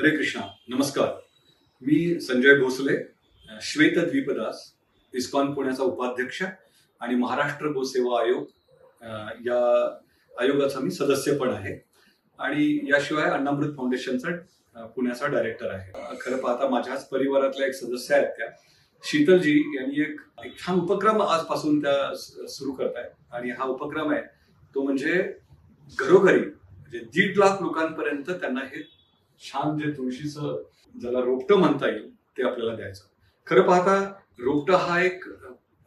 हरे कृष्णा नमस्कार. मी संजय भोसले श्वेत द्वीपदास इस्कॉन पुण्याचा उपाध्यक्ष आणि महाराष्ट्र गोसेवा आयोग या आयोगाचा मी सदस्य पण आहे. आणि याशिवाय अण्णामृत फाउंडेशनचा पुण्याचा डायरेक्टर आहे. खरं पाहता माझ्याच परिवारातल्या एक सदस्य आहेत त्या. शीतलजी यांनी एक एक छान उपक्रम आजपासून त्या स- सुरू आहेत आणि हा उपक्रम आहे तो म्हणजे घरोघरी म्हणजे दीड लाख लोकांपर्यंत त्यांना हे छान जे तुळशीचं ज्याला रोपटं म्हणता येईल ते आपल्याला द्यायचं. खरं पाहता रोपटं हा एक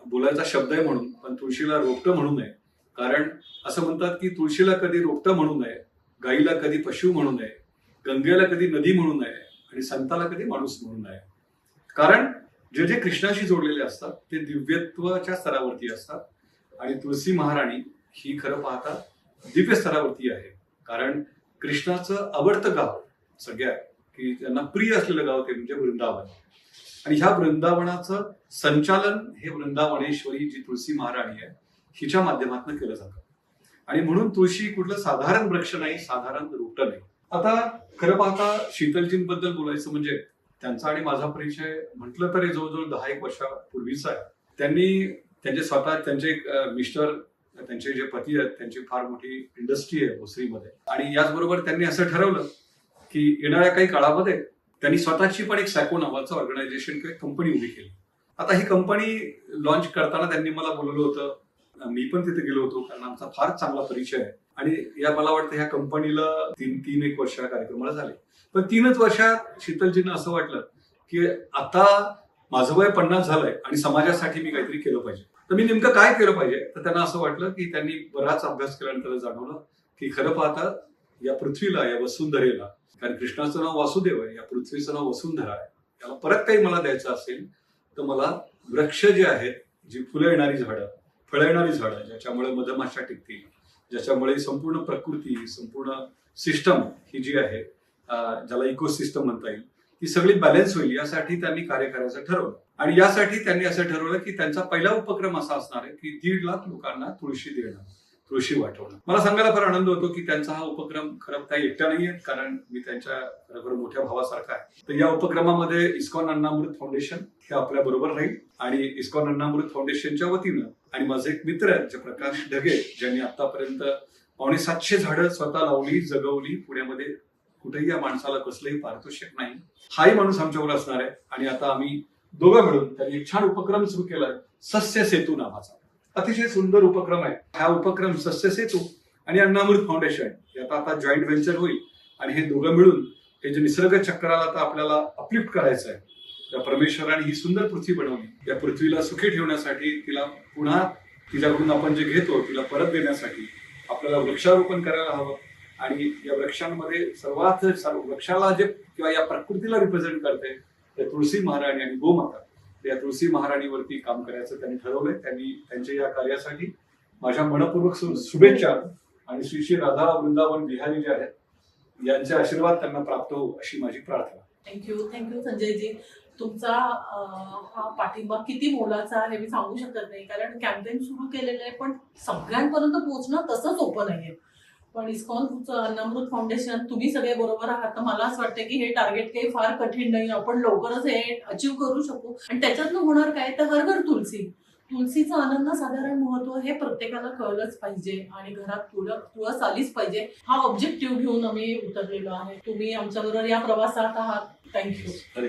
बोलायचा शब्द आहे म्हणून पण तुळशीला रोपटं म्हणू नये. कारण असं म्हणतात की तुळशीला कधी रोपटं म्हणू नये गाईला कधी पशु म्हणू नये गंगेला कधी नदी म्हणू नये आणि संताला कधी माणूस म्हणू नये. कारण जे जे कृष्णाशी जोडलेले असतात ते दिव्यत्वाच्या स्तरावरती असतात. आणि तुळशी महाराणी ही खरं पाहता दिव्य स्तरावरती आहे. कारण कृष्णाचं आवडतं गाव सगळ्या की त्यांना प्रिय असलेलं गाव ते म्हणजे वृंदावन. आणि ह्या वृंदावनाचं संचालन हे वृंदावनेश्वरी जी तुळशी महाराणी आहे हिच्या माध्यमातून केलं जातं. आणि म्हणून तुळशी कुठलं साधारण वृक्ष नाही साधारण रोपट नाही. आता खरं पाहता शीतलजींबद्दल बोलायचं म्हणजे त्यांचा आणि माझा परिचय म्हटलं तरी जवळजवळ दहा एक वर्षापूर्वीचा आहे. त्यांनी त्यांचे स्वतः त्यांचे एक, मिस्टर त्यांचे जे पती आहेत त्यांची फार मोठी इंडस्ट्री आहे भोसरीमध्ये. आणि याचबरोबर त्यांनी असं ठरवलं की येणाऱ्या काही काळामध्ये त्यांनी स्वतःची पण एक सॅको नावाचं ऑर्गनायझेशन किंवा कंपनी उभी केली. आता ही कंपनी लॉन्च करताना त्यांनी मला बोलवलं होतं. मी पण तिथे गेलो होतो कारण आमचा फार चांगला परिचय आहे. आणि या मला वाटतं ह्या कंपनीला तीन तीन एक वर्ष कार्यक्रमाला झाले. पण तीनच वर्षात शीतलजींना असं वाटलं की आता माझं वय पन्नास झालंय आणि समाजासाठी मी काहीतरी केलं पाहिजे. तर मी नेमकं काय केलं पाहिजे? तर त्यांना असं वाटलं की त्यांनी बराच अभ्यास केल्यानंतर जाणवलं की खरं पाहता या पृथ्वीला या वसुंधरेला कारण कृष्णाचं नाव वासुदेव आहे या पृथ्वीचं नाव वसुंधरा आहे. त्याला परत काही मला द्यायचं असेल तर मला वृक्ष जे आहेत जी फुलं येणारी झाडं फळं येणारी झाडं ज्याच्यामुळे मधमाशा टिकतील ज्याच्यामुळे संपूर्ण प्रकृती संपूर्ण सिस्टम ही जी आहे ज्याला इकोसिस्टम म्हणता येईल ती सगळी बॅलन्स होईल यासाठी त्यांनी कार्य करायचं ठरवलं. आणि यासाठी त्यांनी असं ठरवलं की त्यांचा पहिला उपक्रम असा असणार आहे की दीड लाख लोकांना तुळशी देणं. ऋषी वाटवणं. मला सांगायला फार आनंद होतो की त्यांचा हा उपक्रम खरं काही एकटा नाहीये कारण मी त्यांच्या खरोखर मोठ्या भावासारखा आहे. तर या उपक्रमामध्ये इस्कॉन अण्णामृत फाउंडेशन हे आपल्या बरोबर राहील आणि इस्कॉन अण्णामृत फाउंडेशनच्या वतीनं आणि माझे एक मित्र आहेत जे प्रकाश ढगे ज्यांनी आतापर्यंत पावणे सातशे झाडं स्वतः लावली जगवली. पुण्यामध्ये कुठेही या माणसाला कसलंही पारितोषिक नाही. हाही माणूस आमच्यावर असणार आहे आणि आता आम्ही दोघं मिळून त्यांनी एक छान उपक्रम सुरू केलाय सस्य सेतू नावाचा. अतिशय सुंदर उपक्रम आहे. हा उपक्रम सस्य सेतू आणि अण्णामृत फाउंडेशन याचा आता जॉईंट व्हेंचर होईल आणि हे दोघं मिळून हे जे निसर्ग चक्राला आता आपल्याला अपलिफ्ट करायचं आहे त्या परमेश्वराने ही सुंदर पृथ्वी बनवली. या पृथ्वीला सुखी ठेवण्यासाठी तिला पुन्हा तिच्याकडून आपण जे घेतो तिला परत देण्यासाठी आपल्याला वृक्षारोपण करायला हवं. आणि या वृक्षांमध्ये सर्वात वृक्षाला जे किंवा या प्रकृतीला रिप्रेझेंट करते ते तुळशी महाराणी आणि गोमाता. या तुळशी महाराणीवरती काम करायचं त्यांनी ठरवलंय. त्यांनी त्यांच्या या कार्यासाठी माझ्या मनपूर्वक शुभेच्छा आणि श्री श्री राधा वृंदावन बिहारी जे आहेत यांचे आशीर्वाद त्यांना प्राप्त हो अशी माझी प्रार्थना. थँक्यू थँक्यू संजयजी. तुमचा हा पाठिंबा किती मोलाचा आहे मी सांगू शकत नाही कारण कॅम्पेन सुरू केलेलं आहे पण सगळ्यांपर्यंत पोहोचणं तसंच सोपं नाहीये पण इस्कॉन अनमृत फाउंडेशन तुम्ही सगळे बरोबर आहात. तर मला असं वाटतं की हे टार्गेट काही फार कठीण नाही. आपण लवकरच हे अचीव करू शकू. आणि त्याच्यातनं होणार काय? तर हर घर तुलसी. तुलसीचं आनंद साधारण महत्त्व हे प्रत्येकाला कळलंच पाहिजे. आणि घरात तुळस तुळस आलीच पाहिजे. हा ऑब्जेक्टिव्ह घेऊन आम्ही उतरलेलो आहे. तुम्ही आमच्याबरोबर या प्रवासात आहात. थँक्यू